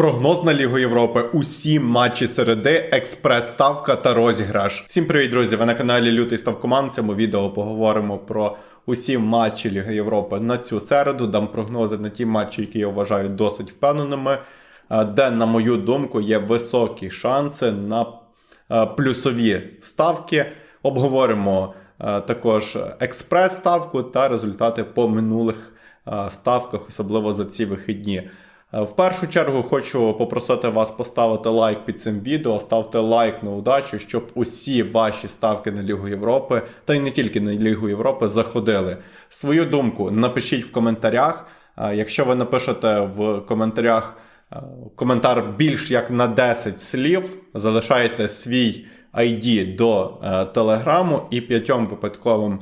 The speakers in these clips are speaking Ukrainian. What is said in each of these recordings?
Прогноз на Лігу Європи, усі матчі середи, експрес-ставка та розіграш. Всім привіт, друзі! Ви на каналі Лютий Ставкоман. В цьому відео поговоримо про усі матчі Ліги Європи на цю середу. Дам прогнози на ті матчі, які я вважаю досить впевненими, е, де, на мою думку, є високі шанси на е, плюсові ставки. Обговоримо е, також експрес-ставку та результати по минулих ставках, особливо за ці вихідні. Е, В першу чергу хочу попросити вас поставити лайк під цим відео, ставте лайк на удачу, щоб усі ваші ставки на Лігу Європи, та й не тільки на Лігу Європи, заходили. Свою думку напишіть в коментарях. Е, Якщо ви напишете в коментарях е, коментар більш як на 10 слів, залишайте свій ID до телеграму і п'ятьом випадковим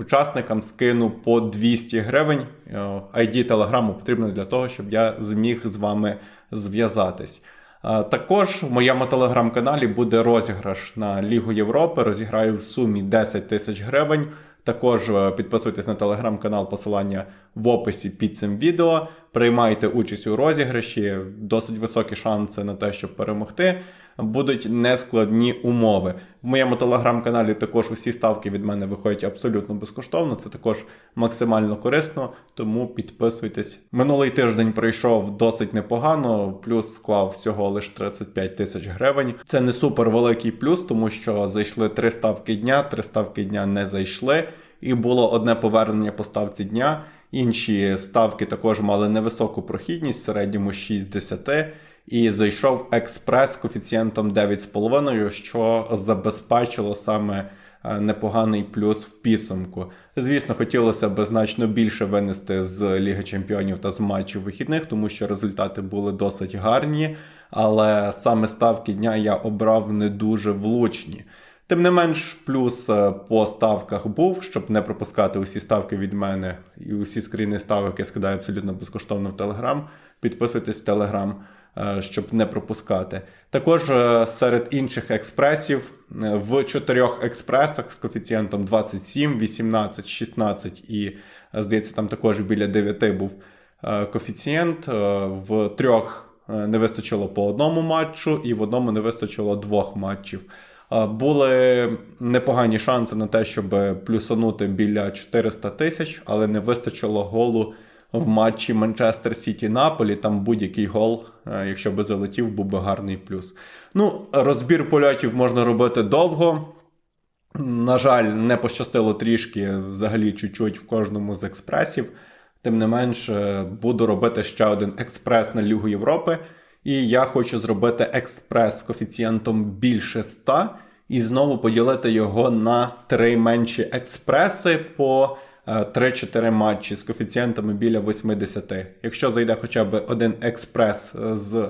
учасникам скину по 200 гривень. Е, ID телеграму потрібно для того, щоб я зміг з вами зв'язатись. Е, Також в моєму телеграм-каналі буде розіграш на Лігу Європи. Розіграю в сумі 10 тисяч гривень. Також е, підписуйтесь на телеграм-канал, посилання в описі під цим відео. Приймайте участь у розіграші, досить високі шанси на те, щоб перемогти. Будуть нескладні умови. В моєму телеграм-каналі також усі ставки від мене виходять абсолютно безкоштовно. Це також максимально корисно, тому підписуйтесь. Минулий тиждень пройшов досить непогано, плюс склав всього лише 35 тисяч гривень. Це не супер великий плюс, тому що зайшли три ставки дня, три ставки дня не зайшли, і було одне повернення по ставці дня. Інші ставки також мали невисоку прохідність, в середньому 6 з 10, і зайшов експрес з коефіцієнтом 9,5, що забезпечило саме е, непоганий плюс в підсумку. Звісно, хотілося б значно більше винести з Ліги Чемпіонів та з матчів вихідних, тому що результати були досить гарні, але саме ставки дня я обрав не дуже влучні. Тим не менш, плюс е, по ставках був, щоб не пропускати усі ставки від мене і усі скріни ставок я скидаю абсолютно безкоштовно в Телеграм. Підписуйтесь в Телеграм, щоб не пропускати. Також е, серед інших експресів е, в чотирьох експресах з коефіцієнтом 27, 18, 16 і, здається, там також біля 9 був коефіцієнт. В трьох не вистачило по одному матчу, і в одному не вистачило двох матчів. Були непогані шанси на те, щоб плюсанути біля 400 тисяч, але не вистачило голу в матчі Манчестер Сіті Наполі. Там будь-який гол, е, якщо би залетів, був би гарний плюс. Ну, розбір польотів можна робити довго. На жаль, не пощастило трішки взагалі чуть-чуть в кожному з експресів. Тим не менш, е, буду робити ще один експрес на Лігу Європи. І я хочу зробити експрес з коефіцієнтом більше 100 і знову поділити його на три менші експреси по е, 3-4 матчі з коефіцієнтами біля 80. Якщо зайде хоча б один експрес е, з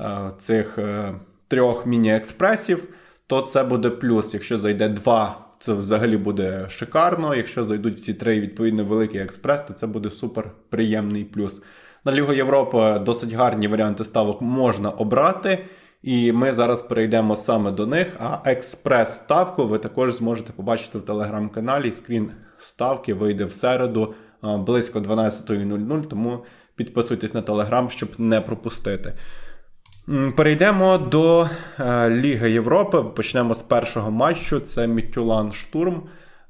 е, цих е, трьох міні-експресів, то це буде плюс. Якщо зайде два, це взагалі буде шикарно. Якщо зайдуть всі три відповідно великий експрес, то це буде супер приємний плюс. На Лігу Європи досить гарні варіанти ставок можна обрати. І ми зараз перейдемо саме до них. А експрес-ставку ви також зможете побачити в телеграм-каналі. Скрін ставки вийде в середу близько 12.00, тому підписуйтесь на телеграм, щоб не пропустити. Перейдемо до е, Ліги Європи. Почнемо з першого матчу. Це Мітюлан Штурм.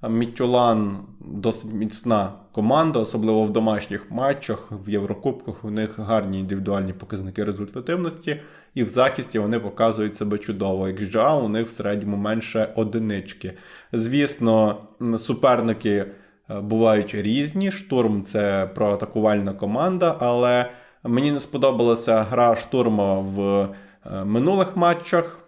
Мітюлан досить міцна команда, особливо в домашніх матчах, в Єврокубках. У них гарні індивідуальні показники результативності, і в захисті вони показують себе чудово. Як ЖА, у них в середньому менше одинички. Звісно, суперники е, бувають різні. Штурм це проатакувальна команда, але мені не сподобалася гра штурма в е, минулих матчах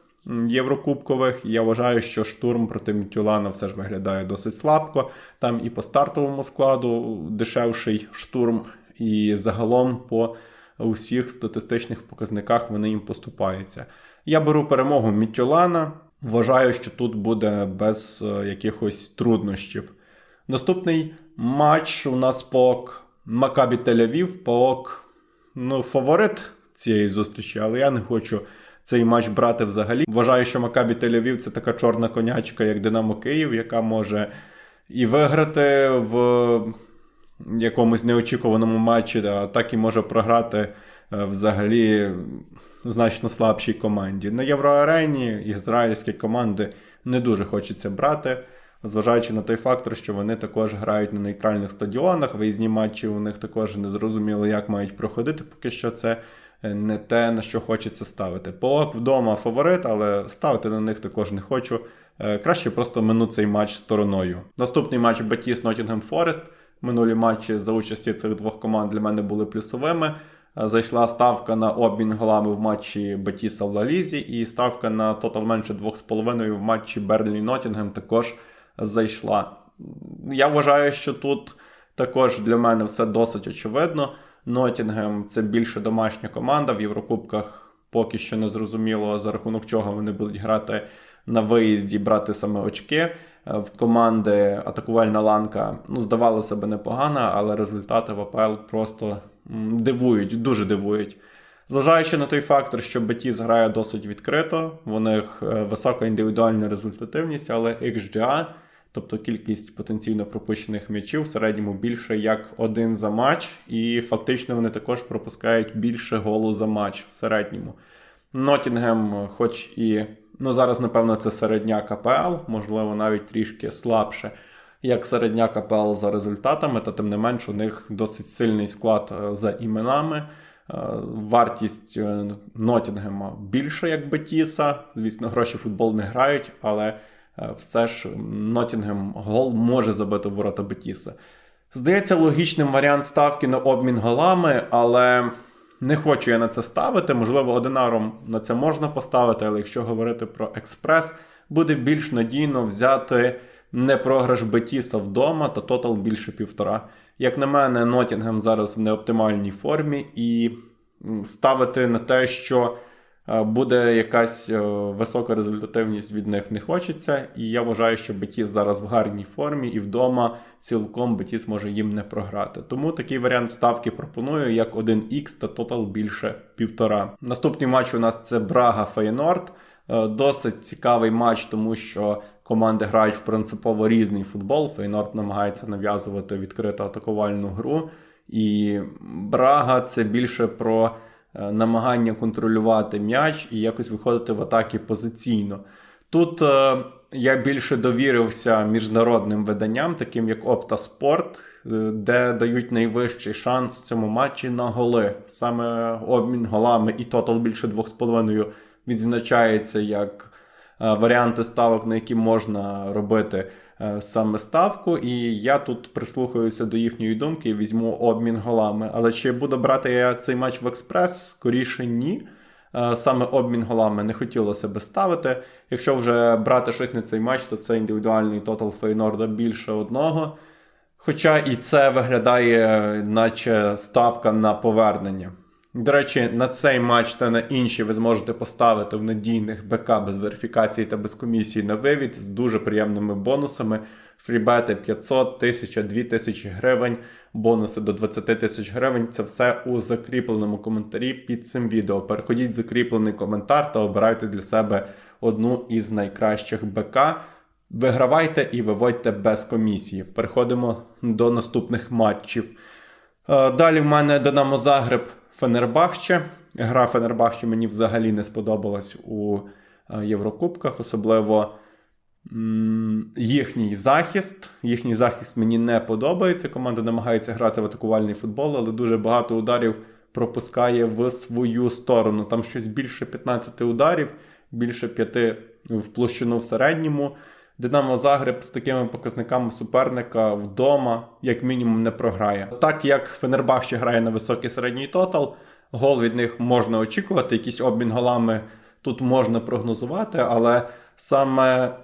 Єврокубкових. Я вважаю, що штурм проти Мітюлана все ж виглядає досить слабко. Там і по стартовому складу дешевший штурм, і загалом по усіх статистичних показниках вони їм поступаються. Я беру перемогу Мітюлана. Вважаю, що тут буде без е, якихось труднощів. Наступний матч у нас ПОК Макабі Тель-Авів. ПОК, ну, фаворит цієї зустрічі, але я не хочу цей матч брати взагалі. Вважаю, що Макабі Тель-Авів це така чорна конячка, як Динамо Київ, яка може і виграти в якомусь неочікуваному матчі, а так і може програти е, взагалі значно слабшій команді. На Євроарені ізраїльські команди не дуже хочеться брати, зважаючи на той фактор, що вони також грають на нейтральних стадіонах. Виїзні матчі у них також не зрозуміло, як мають проходити, поки що це не те, на що хочеться ставити. Полок вдома фаворит, але ставити на них також не хочу. Е, Краще просто мину цей матч стороною. Наступний матч Батіс Ноттінгем Форест. Минулі матчі за участі цих двох команд для мене були плюсовими. Е, Зайшла ставка на обмін голами в матчі Батіса в Лалізі, і ставка на тотал менше 2,5 в матчі Берлі Ноттінгем також зайшла. Я вважаю, що тут також для мене все досить очевидно. Ноттінгем це більше домашня команда в Єврокубках. Поки що не зрозуміло, за рахунок чого вони будуть грати на виїзді, брати саме очки. Е, В команди атакувальна ланка ну, здавала себе непогано, але результати в АПЛ просто дивують, дуже дивують. Зважаючи на той фактор, що Бетіс грає досить відкрито, у них е, висока індивідуальна результативність, але XGA, тобто кількість потенційно пропущених м'ячів, в середньому більше як один за матч, і фактично вони також пропускають більше голу за матч в середньому. Ноттінгем, хоч і ну зараз, напевно, це середня КПЛ, можливо, навіть трішки слабше, як середня КПЛ за результатами, та тим не менш у них досить сильний склад е, за іменами. Е, Вартість е, Ноттінгема більша, як Бетіса. Звісно, гроші футбол не грають, але все ж Ноттінгем гол може забити ворота Бетіса. Здається, логічним варіант ставки на обмін голами, але не хочу я на це ставити. Можливо, одинаром на це можна поставити, але якщо говорити про експрес, буде більш надійно взяти не програш Бетіса вдома, та тотал більше півтора. Як на мене, Ноттінгем зараз в неоптимальній формі, і ставити на те, що е, буде якась е, висока результативність від них не хочеться. І я вважаю, що Бетіс зараз в гарній формі, і вдома цілком Бетіс може їм не програти. Тому такий варіант ставки пропоную як 1х та тотал більше півтора. Наступний матч у нас це Брага Фейнорд. Е, Досить цікавий матч, тому що команди грають в принципово різний футбол. Фейнорд намагається нав'язувати відкриту атакувальну гру. І Брага це більше про е, намагання контролювати м'яч і якось виходити в атаки позиційно. Тут е, я більше довірився міжнародним виданням, таким як Sport, е, де дають найвищий шанс в цьому матчі на голи. Саме обмін голами і тотал більше 2,5 відзначається як е, варіанти ставок, на які можна робити е, саме ставку. І я тут прислухаюся до їхньої думки і візьму обмін голами. Але чи буду брати я цей матч в експрес? Скоріше ні. Е, Саме обмін голами не хотілося би ставити. Якщо вже брати щось на цей матч, то це індивідуальний тотал Фейнорда більше одного. Хоча і це виглядає, наче ставка на повернення. До речі, на цей матч та на інші ви зможете поставити в надійних БК без верифікації та без комісії на вивід з дуже приємними бонусами. Фрібети 500, 1000, 2000 гривень, бонуси до 20 тисяч гривень. Це все у закріпленому коментарі під цим відео. Переходіть в закріплений коментар та обирайте для себе одну із найкращих БК. Вигравайте і виводьте без комісії. Переходимо до наступних матчів. Е, Далі в мене Динамо Загреб Фенербахче. Гра Фенербахче мені взагалі не сподобалась у е, Єврокубках, особливо їхній захист. Їхній захист мені не подобається. Команда намагається грати в атакувальний футбол, але дуже багато ударів пропускає в свою сторону. Там щось більше 15 ударів, більше 5 в площину в середньому. Динамо Загреб з такими показниками суперника вдома, як мінімум, не програє. Так як Фенербахче грає на високий середній тотал, гол від них можна очікувати, якийсь обмін голами тут можна прогнозувати, але саме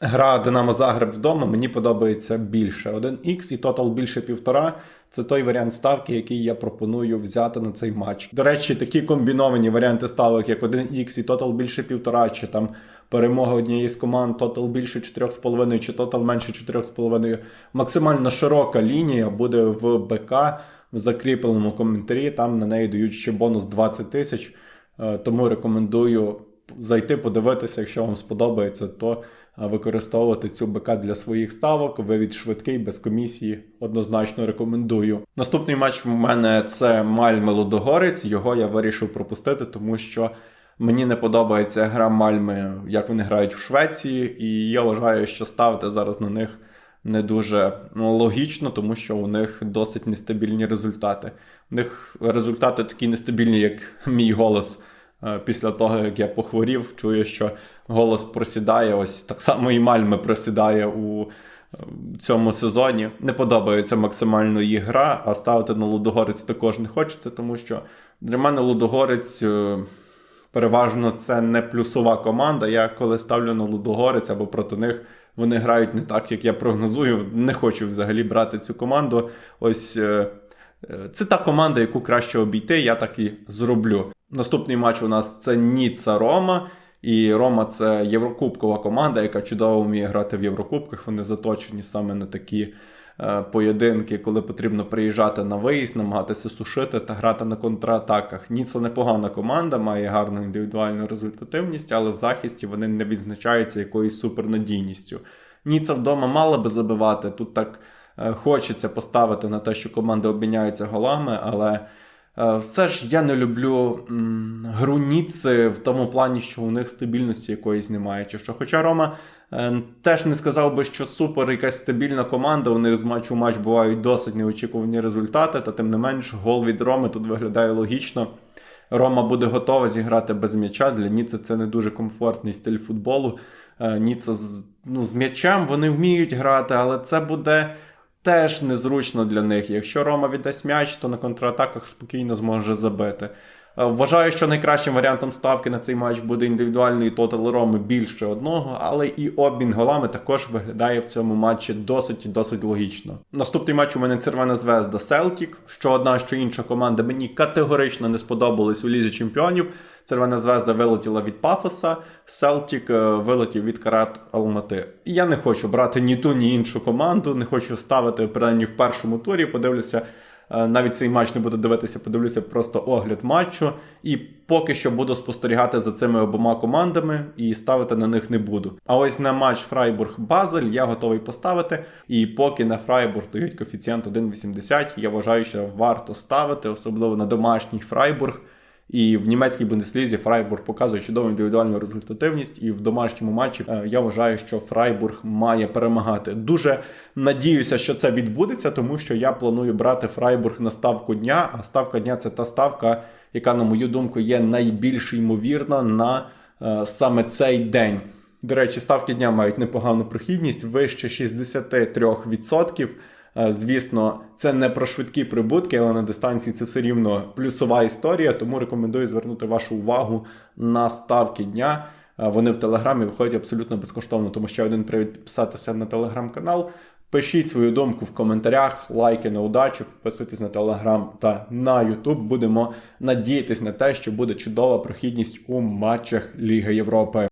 гра Динамо Загреб вдома мені подобається більше. 1х і тотал більше півтора. Це той варіант ставки, який я пропоную взяти на цей матч. До речі, такі комбіновані варіанти ставок, як 1х і тотал більше півтора, чи там перемога однієї з команд, тотал більше 4,5 чи тотал менше 4,5. Максимально широка лінія буде в БК в закріпленому коментарі. Там на неї дають ще бонус 20 тисяч. Е, Тому рекомендую зайти, подивитися, якщо вам сподобається, то е, використовувати цю БК для своїх ставок. Вивід швидкий, без комісії. Однозначно рекомендую. Наступний матч в мене це Мальме Лудогорець. Його я вирішив пропустити, тому що. Мені не подобається гра Мальми, як вони грають в Швеції, і я вважаю, що ставити зараз на них не дуже ну, логічно, тому що у них досить нестабільні результати. У них результати такі нестабільні, як мій голос е, після того, як я похворів. Чую, що голос просідає. Ось так само і Мальми просідає у е, цьому сезоні. Не подобається максимально їх гра, а ставити на Лудогорець також не хочеться, тому що для мене Лудогорець. Переважно це не плюсова команда. Я коли ставлю на Лудогорець або проти них, вони грають не так, як я прогнозую. Не хочу взагалі брати цю команду. Ось е, е, це та команда, яку краще обійти, я так і зроблю. Наступний матч у нас це Ніцца Рома. І Рома це єврокубкова команда, яка чудово вміє грати в Єврокубках. Вони заточені саме на такі поєдинки, коли потрібно приїжджати на виїзд, намагатися сушити та грати на контратаках. Ніцца непогана команда, має гарну індивідуальну результативність, але в захисті вони не відзначаються якоюсь супернадійністю. Ніцца вдома мала би забивати. Тут так е, хочеться поставити на те, що команди обміняються голами, але. Е, Все ж я не люблю гру Ніцци в тому плані, що у них стабільності якоїсь немає. Чи що. Хоча Рома е, теж не сказав би, що супер якась стабільна команда. У них з матчу матч бувають досить неочікувані результати, та тим не менш, гол від Роми тут виглядає логічно. Рома буде готова зіграти без м'яча. Для Ніцци це не дуже комфортний стиль футболу. Е, Ніцця з, ну, з м'ячем вони вміють грати, але це буде теж незручно для них. Якщо Рома віддасть м'яч, то на контратаках спокійно зможе забити. Е, Вважаю, що найкращим варіантом ставки на цей матч буде індивідуальний тотал Роми більше одного, але і обмін голами також виглядає в цьому матчі досить досить логічно. Наступний матч у мене Червона Звезда Селтік. Що одна, що інша команда мені категорично не сподобались у лізі чемпіонів. Червона звезда вилетіла від Пафоса, Селтік е, вилетів від Карат Алмати. Я не хочу брати ні ту, ні іншу команду, не хочу ставити принаймні в першому турі. Подивлюся, навіть цей матч не буду дивитися, подивлюся просто огляд матчу. І поки що буду спостерігати за цими обома командами і ставити на них не буду. А ось на матч Фрайбург-Базель я готовий поставити. І поки на Фрайбург дають коефіцієнт 1,80, я вважаю, що варто ставити, особливо на домашній Фрайбург. І в німецькій Бундеслізі Фрайбург показує чудову індивідуальну результативність. І в домашньому матчі е, я вважаю, що Фрайбург має перемагати. Дуже надіюся, що це відбудеться, тому що я планую брати Фрайбург на ставку дня. А ставка дня це та ставка, яка, на мою думку, є найбільш ймовірна на е, саме цей день. До речі, ставки дня мають непогану прохідність вище 63%. Е, Звісно, це не про швидкі прибутки, але на дистанції це все рівно плюсова історія. Тому рекомендую звернути вашу увагу на ставки дня. Е, Вони в телеграмі виходять абсолютно безкоштовно. Тому ще один привід підписатися на телеграм-канал. Пишіть свою думку в коментарях, лайки на удачу, підписуйтесь на телеграм та на Ютуб. Будемо надіятись на те, що буде чудова прохідність у матчах Ліги Європи.